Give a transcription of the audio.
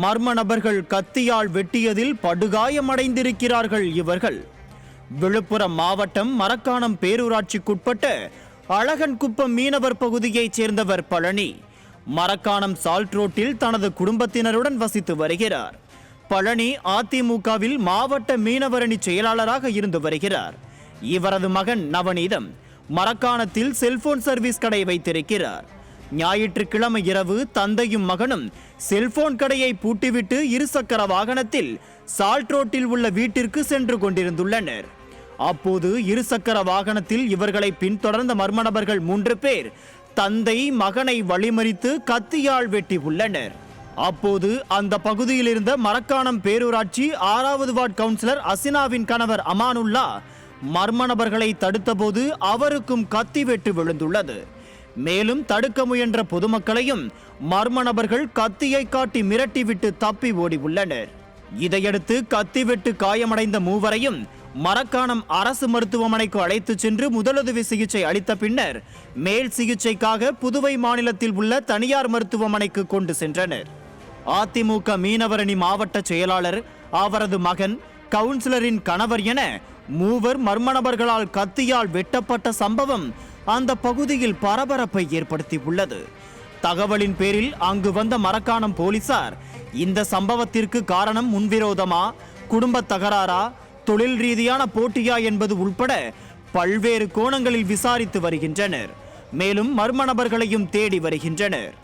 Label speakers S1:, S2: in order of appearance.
S1: மர்ம நபர்கள் கத்தியால் வெட்டியதில் படுகாயமடைந்திருக்கிறார்கள் இவர்கள். விழுப்புரம் மாவட்டம் மரக்காணம் பேரூராட்சிக்குட்பட்ட அழகன்குப்பம் மீனவர் பகுதியைச் சேர்ந்தவர் பழனி. மரக்காணம் சால்ட் ரோட்டில் தனது குடும்பத்தினருடன் வசித்து வருகிறார். பழனி அதிமுகவில் மாவட்ட மீனவரணி செயலாளராக இருந்து வருகிறார். இவரது மகன் நவநீதம். மரக்காணத்தில் செல்போன் சர்வீஸ் கடை வைத்திருக்கிறார். ஞாயிற்றுக்கிழமை இரவு தந்தையும் மகனும் செல்போன் கடையை பூட்டிவிட்டு இருசக்கர வாகனத்தில் சால்ட் ரோட்டில் உள்ள வீட்டிற்கு சென்று கொண்டிருந்துள்ளனர். அப்போது இருசக்கர வாகனத்தில் இவர்களை பின்தொடர்ந்த மர்ம நபர்கள் மூன்று பேர் தந்தை மகனை வழிமறித்து கத்தியால் வெட்டி உள்ளனர். அப்போது அந்த பகுதியில் இருந்த மரக்காணம் பேரூராட்சி ஆறாவது வார்டு கவுன்சிலர் அசினாவின் கணவர் அமானுல்லா மர்ம நபர்களை தடுத்தபோது அவருக்கும் கத்தி வெட்டு விழுந்துள்ளது. மேலும் தடுக்க முயன்ற பொதுமக்களையும் மர்ம நபர்கள் கத்தியை காட்டி மிரட்டிவிட்டு தப்பி ஓடி உள்ளனர் இதையடுத்து கத்தி விட்டு காயமடைந்த மூவரையும் மரக்காணம் அரசு மருத்துவமனைக்கு அழைத்துச் சென்று முதலுதவி சிகிச்சை அளித்த பின்னர் மேல் சிகிச்சைக்காக புதுவை மாநிலத்தில் உள்ள தனியார் மருத்துவமனைக்கு கொண்டு சென்றனர். அதிமுக மீனவரணி மாவட்ட செயலாளர் அவரது மகன் கவுன்சிலரின் கணவர் என மூவர் மர்ம நபர்களால் கத்தியால் வெட்டப்பட்ட சம்பவம் அந்த பகுதியில் பரபரப்பை ஏற்படுத்தி உள்ளது தகவலின் பேரில் அங்கு வந்த மரக்காணம் போலீசார் இந்த சம்பவத்திற்கு காரணம் முன்விரோதமா குடும்ப தகராறா தொழில் ரீதியான போட்டியா என்பது உள்பட பல்வேறு கோணங்களில் விசாரித்து வருகின்றனர். மேலும் மர்ம நபர்களையும் தேடி வருகின்றனர்.